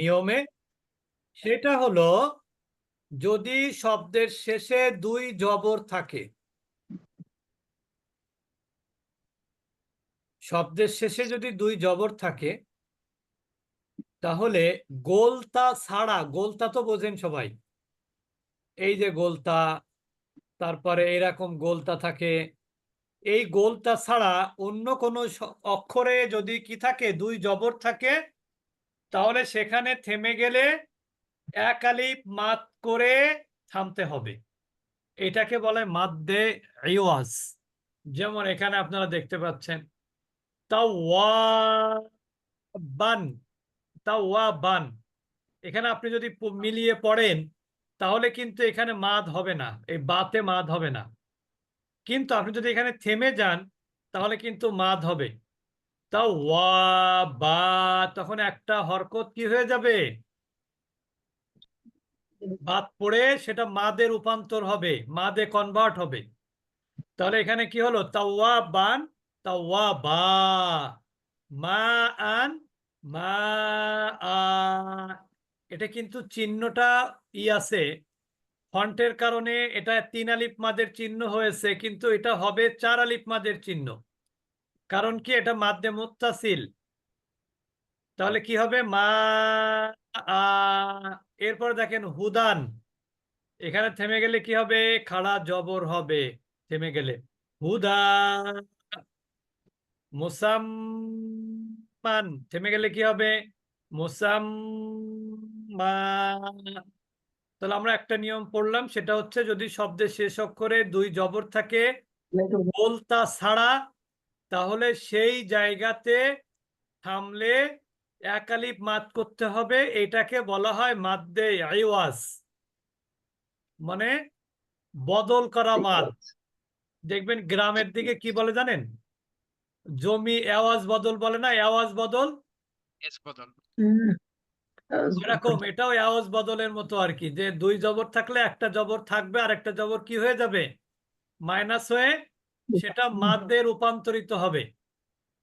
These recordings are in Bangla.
নিয়মে? সেটা হলো, যদি শব্দের শেষে দুই জবর থাকে, শব্দের শেষে যদি দুই জবর থাকে, তাহলে গোলতা ছাড়া, গোলতা তো বোঝেন সবাই, এই যে গোলতা, তারপরে এরকম গোলতা থাকে, এই গোলতা ছাড়া অন্য কোনো অক্ষরে যদি কি থাকে, দুই জবর থাকে তাহলে সেখানে থেমে গেলে এক মাত করে থামতে হবে। এটাকে বলে মাদ্দে ইওয়াজ। যেমন এখানে আপনারা দেখতে পাচ্ছেন, তাওয়াবান তাওয়াবান। এখানে আপনি যদি মিলিয়ে পড়েন, তাহলে কিন্তু এখানে মাদ হবে না, এই বাতে মাদ হবে না। কিন্তু আপনি যদি এখানে থেমে যান, তাহলে কিন্তু মাদ হবে। তা ওয়া, বা, তখন একটা হরকত কি হয়ে যাবে? বাদ পড়ে সেটা মাদে রূপান্তর হবে, মাদে কনভার্ট হবে। তাহলে এখানে কি হলো? তাওয়া বান তাওয়া বা, মা আন, মা আ। এটা কিন্তু চিহ্নটা ই আছে। ফন্টের কারণে এটা তিন আলিপ মাদের চিহ্ন হয়েছে, কিন্তু এটা হবে চার আলিপ মাদের চিহ্ন। কারণ কি এটা মাদ্দে মুত্তাসিল? তাহলে কি হবে? মা এরপর দেখেন হুদান। এখানে থেমে গেলে কি হবে? খাড়া জবর হবে থেমে গেলে। হুদা মুসাম্মান থেমে গেলে কি হবে? মুসাম্মা তাহলে আমরা একটা নিয়ম পড়লাম সেটা হচ্ছে যদি শব্দের শেষ অক্ষরে দুই জবর থাকে বলতা ছাড়া তাহলে সেই জায়গাতে থামলে এক আলিফ মাদ করতে হবে এটাকে বলা হয় মাদ্দে আইওয়াজ। মানে বদল করা মাদ দেখবেন গ্রামের দিকে কি বলে জানেন? জমি আওয়াজ বদল বলে না আওয়াজ বদল? এরকম এটাও আওয়াজ বদলের মতো আর কি। যে দুই জবর থাকলে একটা জবর থাকবে আর একটা জবর কি হয়ে যাবে? মাইনাস হয়ে সেটা মাদ্দে রূপান্তরিত হবে।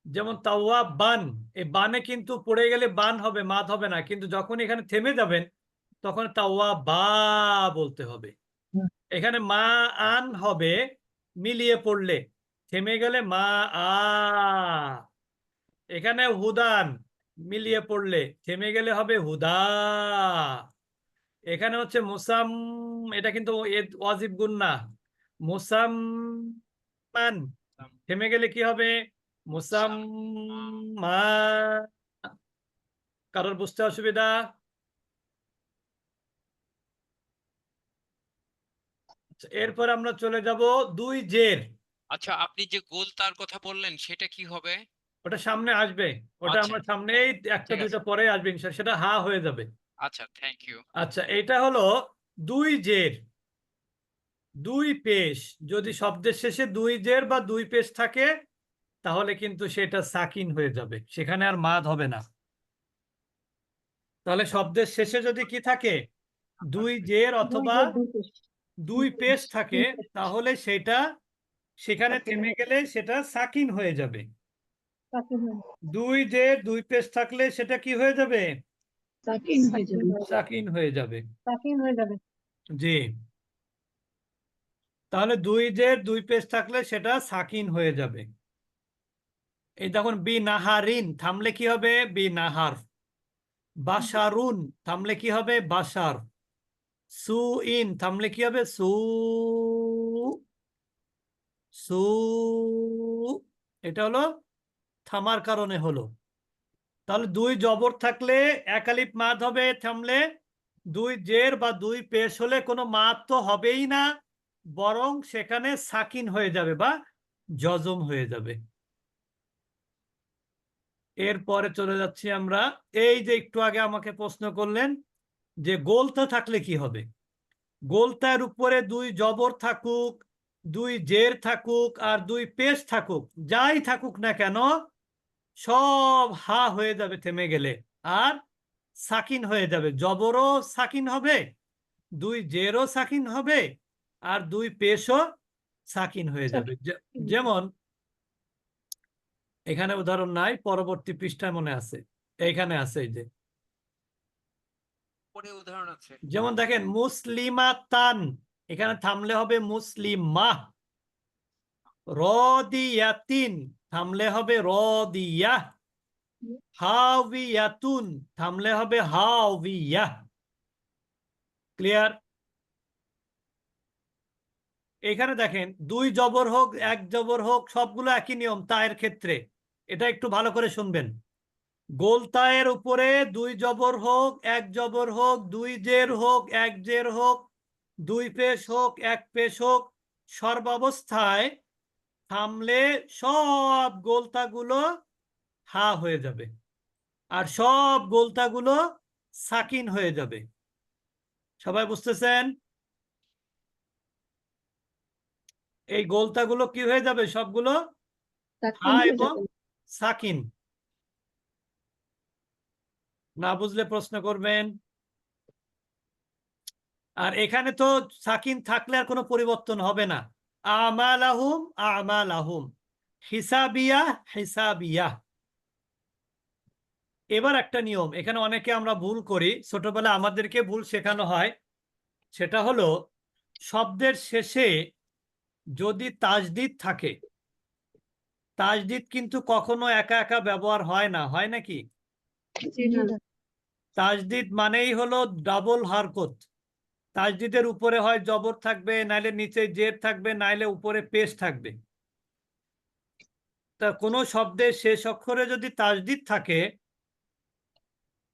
যেমন তাওয়া বান এই বানে কিন্তু পড়ে গেলে বান হবে মাদ হবে না। কিন্তু যখন এখানে থেমে যাবেন তখন তাওয়া বা বলতে হবে। এখানে মা আন হবে মিলিয়ে পড়লে। থেমে গেলে মা আ। এখানে হুদান মিলিয়ে পড়লে থেমে গেলে হবে হুদা। এখানে হচ্ছে মুসাম এটা কিন্তু ওয়াজিব গুণ না। মুসাম্মান থেমে গেলে কি হবে? মুসাম্মা কারোর বুঝতে অসুবিধা? আচ্ছা, এরপর আমরা চলে যাব দুই জের। আচ্ছা আপনি যে গোল তার কথা বললেন সেটা কি হবে? ওটা সামনে আসবে। ওটা আচ্ছা। আমরা সামনেই একটা দুইটা পরে আসবে সেটা হা হয়ে যাবে। আচ্ছা থ্যাংক ইউ আচ্ছা এটা হলো দুই জের। দুই পেশ। যদি শব্দের শেষে দুই জের বা দুই পেশ থাকে তাহলে কিন্তু সেটা সাকিন হয়ে যাবে। সেখানে আর মাদ হবে না। তাহলে শব্দের শেষে যদি কি থাকে? দুই জের অথবা দুই পেশ। থাকে তাহলে সেটা সেখানে থেমে গেলে সেটা সাকিন হয়ে যাবে। দুই জের দুই পেশ থাকলে সেটা কি হয়ে যাবে? সাকিন হয়ে যাবে। সাকিন হয়ে যাবে। সাকিন হয়ে যাবে। জি। তাহলে দুই যে দুই পেজ থাকলে সেটা সাকিন হয়ে যাবে। এই দেখুন বি নাহারিন থামলে কি হবে? বি নাহার বাসারুন থামলে কি হবে? বাসার সু ইন থামলে কি হবে? সু সু, এটা হলো থামার কারণে হলো। তাহলে দুই জবর থাকলে এক আলিফ মাদ হবে, থামলে দুই জের বা দুই পেশ হলে কোনো মাদ তো হবেই না। বরং সেখানে সাকিন হয়ে যাবে বা জজম হয়ে যাবে। এরপরে চলে যাচ্ছি আমরা। এই যে একটু আগে আমাকে প্রশ্ন করলেন যে গোলতা থাকলে কি হবে? গোলতার উপরে দুই জবর থাকুক, দুই জের থাকুক আর দুই পেশ থাকুক, যাই থাকুক না কেন, সব হা হয়ে যাবে থেমে গেলে আর সাকিন হয়ে যাবে। জবরও সাকিন হবে, দুই জেরও সাকিন হবে আর দুই পেশও সাকিন হয়ে যাবে। যেমন এখানে উদাহরণ নাই পরবর্তী পৃষ্ঠায় মনে আছে। এইখানে আছে এই যে। উদাহরণ আছে। যেমন দেখেন মুসলিমাতান এখানে থামলে হবে মুসলিমা। রদিয়াতিন থামলে হবে রদিয়া। হাওয়াতুন থামলে হবে হাওয়িয়া ক্লিয়ার? এখানে দেখেন, দুই জবর হোক, এক জবর হোক, সবগুলো একই নিয়ম তায়ের ক্ষেত্রে। এটা একটু ভালো করে শুনবেন। গোল তায়ের উপরে দুই জবর হোক, এক জবর হোক, দুই জের হোক, এক জের হোক, দুই পেশ হোক, এক পেশ হোক, সর্বাবস্থায় থামলে সব গোলতাগুলো হা হয়ে যাবে। আর সব গোলতাগুলো সাকিন হয়ে যাবে। সবাই বুঝতেছেন? এই গোলতাগুলো কি হয়ে যাবে? সবগুলো? এবং সাকিন। না বুঝলে প্রশ্ন করবেন। আর এখানে তো সাকিন থাকলে আর কোনো পরিবর্তন হবে না। আমালাহুম আমালাহুম। হিসাবিয়া হিসাবিয়া। এবার একটা নিয়ম এখানে অনেকে আমরা ভুল করি। ছোটবেলা আমাদেরকে ভুল শেখানো হয়। সেটা হলো শব্দের শেষে যদি তাজদিদ থাকে তাজদিদ কিন্তু কখনো একা একা ব্যবহার হয় না হয় নাকি? তাজদিদ মানেই হলো ডাবল হারকত। তাজদিদের উপরে হয় জবর থাকবে নাইলে নিচে জের থাকবে নাইলে উপরে পেশ থাকবে। তা কোনো শব্দের শেষ অক্ষরে যদি তাজদিদ থাকে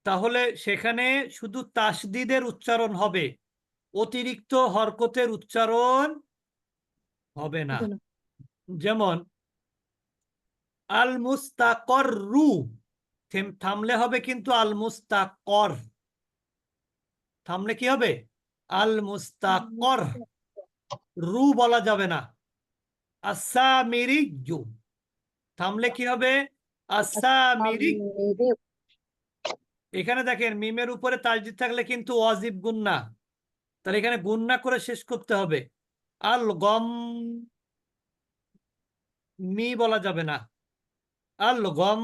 তাহলে সেখানে শুধু তাসদিদের উচ্চারণ হবে অতিরিক্ত হরকতের উচ্চারণ হবে না। যেমন আল মুস্তাকর রু থামলে হবে কিন্তু আল মুস্তাকর থামলে কি হবে? আল মুস্তাকর রু বলা যাবে না। আসামিরিজু থামলে কি হবে? আসামিরি এখানে দেখেন মিমের উপরে তাজদিদ থাকলে কিন্তু ওয়াজিব গুন্না তাহলে এখানে গুন্না করে শেষ করতে হবে। আল গম মি বলা যাবে না। আল গম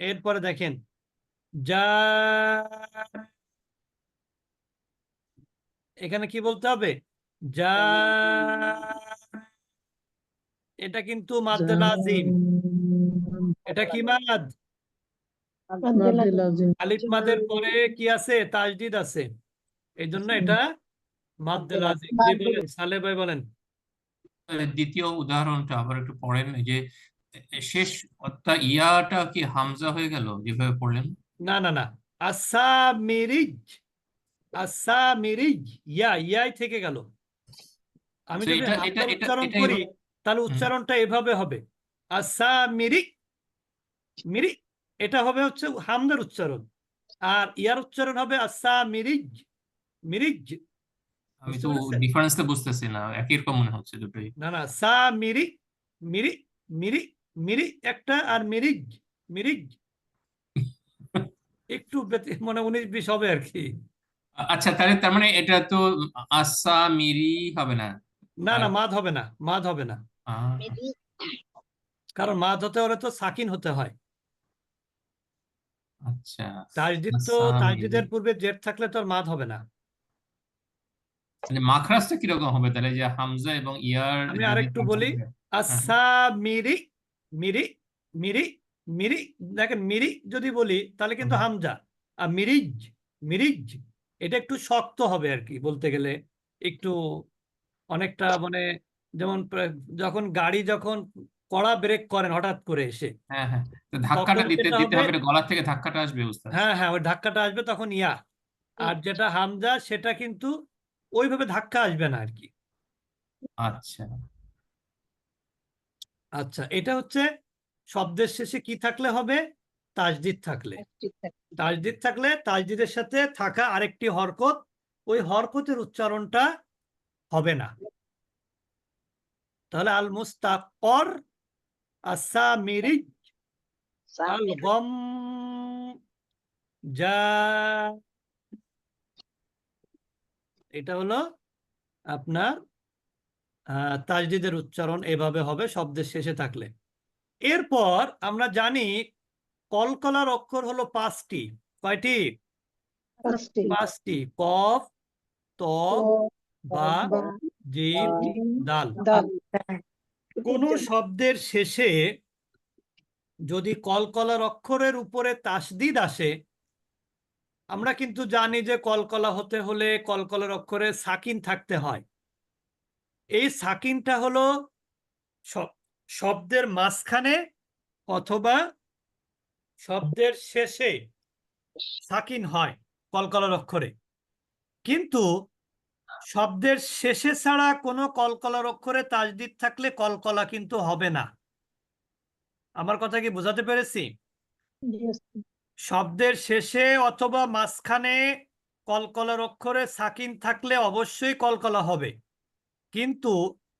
এরপরে দেখেন যা এখানে কি বলতে হবে? যা এটা কিন্তু মাদ্দে লাজিম। এটা কি মাদ? আলিফ মাদের পরে কি আছে? তাজদিদ আছে। এই জন্য এটা সালে ভাই বলেন। দ্বিতীয় উদাহরণটা আবার একটু পড়েন যে শেষ অর্থাৎ ইয়াটা কি হামজা হয়ে গেল যেভাবে পড়লেন? না না না। আসামিরিজ আসামিরিজ ইয়া ইয়াই থেকে গেল। আমি যদি হামজা এটা- এটা- উচ্চারণ করি তাহলে উচ্চারণটা এভাবে হবে। আসামিরি মিরি এটা হবে হচ্ছে হামদার উচ্চারণ। আর ইয়ার উচ্চারণ হবে আসামিরিজ মিরিজ আমি তো? ডিফারেন্সটা বুঝতেছি না একই রকম মনে হচ্ছে দুটোই। না না সা মিরি মিরি মিরি মিরি একটা আর মিরিজ মিরিজ একটু মানে উনিশ বিশ হবে আর কি। আচ্ছা তাহলে তার মানে এটা তো আসামিরি হবে না? না না মাদ হবে না মাদ হবে না। কারণ মাদ হতে হলে তো সাকিন হতে হয়। আচ্ছা তাজদিদ তো তাজদিদের পূর্বে জেড থাকলে তো আর মাদ হবে না। মাখরাজটা কীরকম হবে তাহলে? যে হামজা এবং ইয়ার আমি আরেকটু বলি। থাকে। আসা মিরি মিরি মিরি মিরি দেখেন মিরি যদি বলি তাহলে কিন্তু হামজা। আর মিরিজ মিরিজ এটা একটু শক্ত হবে আর কি বলতে গেলে। একটু অনেকটা মানে যেমন যখন গাড়ি যখন কড়া ব্রেক করেন হঠাৎ করে এসে হ্যাঁ হ্যাঁ। ধাক্কাটা দিতে দিতে হবে- হবে গলা থেকে ধাক্কাটা আসবে হ্যাঁ হ্যাঁ ওই ধাক্কাটা আসবে তখন ইয়া। আর যেটা হামজা সেটা কিন্তু ওইভাবে ধাক্কা আসবে না আর কি আচ্ছা। আচ্ছা এটা হচ্ছে শব্দের শেষে কি থাকলে হবে? তাজদিদ থাকলে। তাজদিদ থাকলে। তাজদিদের সাথে থাকা আরেকটি হরকত ওই হরকতের উচ্চারণটা হবে না। তাহলে আল মুস্তাকর আসামিরি আল গম যা এটা হলো আপনার আহ, তাজদিদের উচ্চারণ এভাবে হবে শব্দের শেষে থাকলে। এরপর আমরা জানি কলকলার অক্ষর হলো পাঁচটি। কয়টি? পাঁচটি। পাঁচটি। কফ ত বা জিম দাল। কোন শব্দের শেষে যদি কলকলার অক্ষরের উপরে তাসদিদ আসে আমরা কিন্তু জানি যে কলকলা হতে হলে কলকলার অক্ষরে সাকিন থাকতে হয়। এই সাকিনটা হলো শব্দের মাঝখানে অথবা শব্দের শেষে সাকিন হয় কলকলার অক্ষরে। কিন্তু শব্দের শেষে ছাড়া কোনো কলকলার অক্ষরে তাজদিদ থাকলে কলকলা কিন্তু হবে না। আমার কথা কি বোঝাতে পেরেছি। শব্দের শেষে অথবা মাঝখানে কলকলার অক্ষরে সাকিন থাকলে অবশ্যই কলকলা হবে। কিন্তু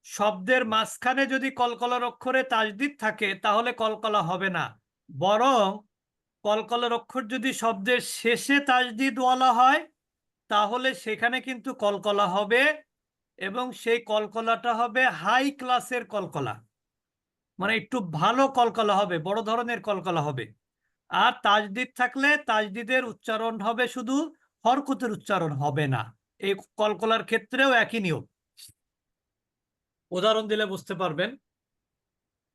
শব্দের মাঝখানে যদি কলকলার অক্ষরে তাজদিদ থাকে, তাহলে কলকলা হবে না। বরং কলকলার অক্ষর যদি শব্দের শেষে তাজদিদ ওয়ালা হয়, তাহলে সেখানে কিন্তু কলকলা হবে এবং সেই কলকলাটা হবে হাই ক্লাসের কলকলা। মানে একটু ভালো কলকলা হবে, বড় ধরনের কলকলা হবে। আর তাজদিদ থাকলে তাজদিদের উচ্চারণ হবে শুধু হরকতের উচ্চারণ হবে না। এই কলকলার ক্ষেত্রেও একই নিয়ম। উদাহরণ দিলে বুঝতে পারবেন।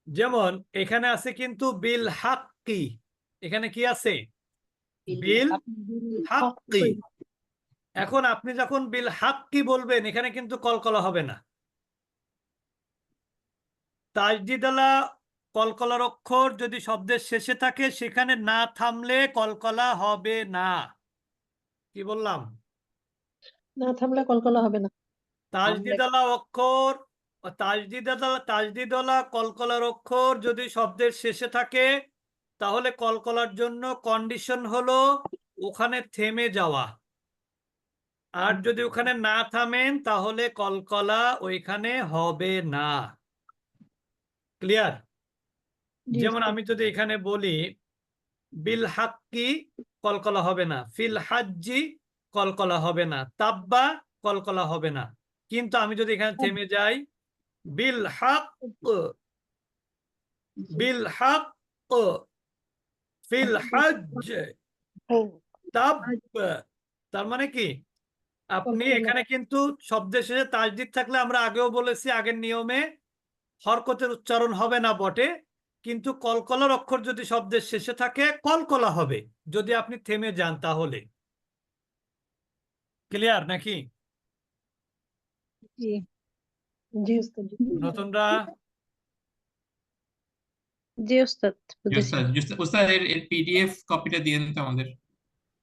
যেমন এখানে আছে কিন্তু বিল হাক্কি। এখানে কি আছে? বিল হাক্কি। এখন আপনি যখন বিল হাক্কি বলবেন এখানে কিন্তু কলকলা হবে না। তাজদিদালা কলকলার অক্ষর যদি শব্দের শেষে থাকে সেখানে না থামলে কলকলা হবে না। কি বললাম? না থামলে কলকলা হবে না। তাজদিদালা অক্ষর তাজদিদালা তাজদিদালা কলকলার অক্ষর যদি শব্দের শেষে থাকে তাহলে কলকলার জন্য কন্ডিশন হলো ওখানে থেমে যাওয়া। আর যদি ওখানে না থামেন তাহলে কলকলা ওইখানে হবে না। ক্লিয়ার যেমন আমি যদি এখানে বলি বিল হাক্কি কলকলা হবে না ফিল হাজ্জি কলকলা হবে না তাব্বা কলকলা হবে না। কিন্তু আমি যদি এখানে থেমে যাই বিল হাক বিল হাক ফিল হাজ্জ তাব তার মানে কি? আপনি এখানে কিন্তু শব্দের শেষে তাজদিদ থাকলে আমরা আগেও বলেছি আগের নিয়মে হরকতের উচ্চারণ হবে না বটে। কিন্তু কলকলার অক্ষর যদি শব্দের শেষে থাকে কলকলা হবে। যদি আপনি থেমে যান তাহলে। ক্লিয়ার নাকি। নতুনরা? জি এর পিডিএফ কপিটা দিয়ে দিন তো আমাদের।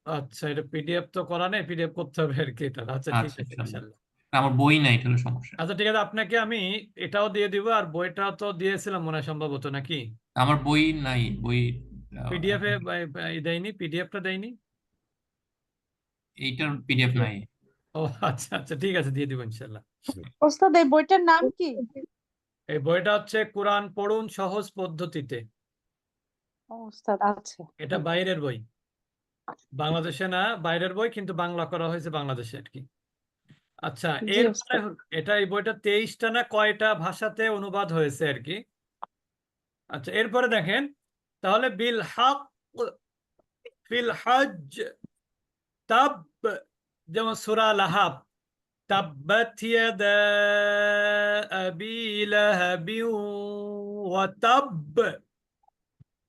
আচ্ছা এটা পিডিএফ তো করা নেই পিডিএফ করতে হবে আর কি এটা। আচ্ছা ঠিক আচ্ছা, আছে ইনশাল্লাহ। আমার বই নাই এটা হলো সমস্যা। আচ্ছা ঠিক আছে আপনাকে আমি এটাও দিয়ে দিব আর বইটা তো দিয়েছিলাম মনে হয় সম্ভবত নাকি? আমার বই নাই বই পিডিএফ এ দেয়নি পিডিএফটা দেয়নি? এইটার পিডিএফ নাই। ও আচ্ছা আচ্ছা ঠিক আছে দিয়ে দিব ইনশাল্লাহ ওস্তাদ এই বইটার নাম কি? এই বইটা হচ্ছে কোরআন পড়ুন সহজ পদ্ধতিতে। ও, ওস্তাদ আছে। এটা বাইরের বই। বাংলাদেশে না বাইরের বই কিন্তু বাংলা করা হয়েছে বাংলাদেশে আর কি। আচ্ছা এর এটা এই বইটা তেইশটা না কয়টা ভাষাতে অনুবাদ হয়েছে আর কি? আচ্ছা এরপরে দেখেন তাহলে বিল হক ফিল হজ তাব যেমন সূরা লাহাব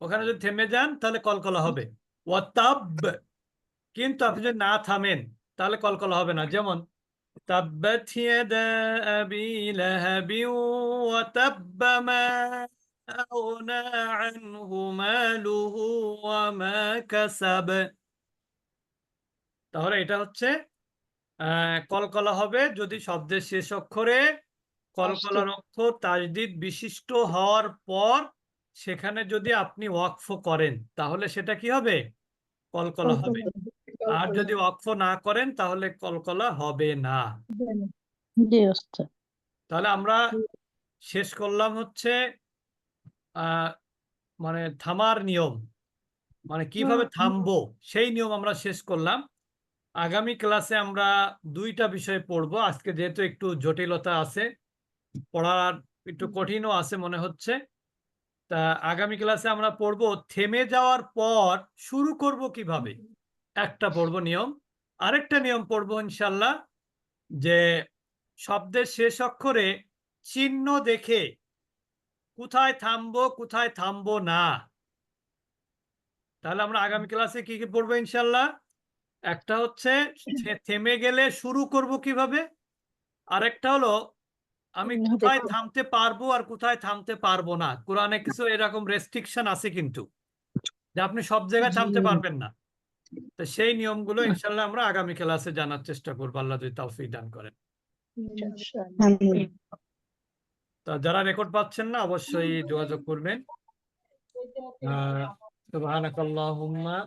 ওখানে যদি থেমে যান তাহলে কলকলা হবে। ওয়া তাব কিন্তু আপনি যদি না থামেন তাহলে কলকলা হবে না। যেমন আবি লাহাবি ওয়া তাব্ব মা আগনা আনহু মালুহু ওয়া মা কাসাব তাহলে এটা হচ্ছে কলকলা হবে যদি শব্দের শেষ অক্ষরে কলকলার অক্ষর তাজদিদ বিশিষ্ট হওয়ার পর সেখানে যদি আপনি ওয়াকফ করেন, তাহলে সেটা কি হবে। কলকলা হবে। আর যদি ওয়াকফ না করেন তাহলে কলকলা হবে না। তাহলে আমরা শেষ করলাম হচ্ছে মানে থামার নিয়ম। মানে কীভাবে। থামবো সেই নিয়ম আমরা শেষ করলাম। আগামী ক্লাসে আমরা দুইটা বিষয় পড়ব। আজকে যেহেতু একটু জটিলতা আছে পড়ার একটু কঠিনও আছে মনে হচ্ছে। তা আগামী ক্লাসে আমরা পড়ব থেমে যাওয়ার পর শুরু করব কীভাবে? একটা পড়ব নিয়ম। আরেকটা নিয়ম পড়ব ইনশাল্লাহ যে শব্দের শেষ অক্ষরে চিহ্ন দেখে কোথায় থামবো কোথায় থামবো না। তাহলে আমরা আগামী ক্লাসে কি কি পড়ব ইনশাল্লাহ? একটা হচ্ছে থেমে গেলে শুরু করব কীভাবে? আরেকটা হলো আমি কোথায় থামতে পারব আর কোথায় থামতে পারব না। কোরআনে কিছু এরকম রেস্ট্রিকশন আছে কিন্তু যে আপনি সব জায়গায় থামতে পারবেন না। তো সেই নিয়মগুলো ইনশাল্লাহ আমরা আগামী ক্লাসে জানার চেষ্টা করব। আল্লাহ যদি তৌফিক দান করেন। তো যারা রেকর্ড পাচ্ছেন না অবশ্যই যোগাযোগ করবেন। সুবহানাক আল্লাহুম্মা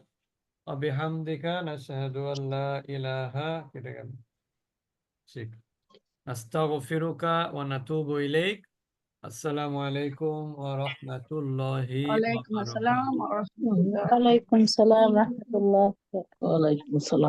ওয়া বিহামদিকা নাশহাদু আল্লা ইলাহা কেটে গেল। ঠিক। নাস্তাগফিরুকা ওয়া السلام عليكم ورحمة الله وعليكم السلام ورحمة الله. وعليكم السلام ورحمة الله. وعليكم السلام.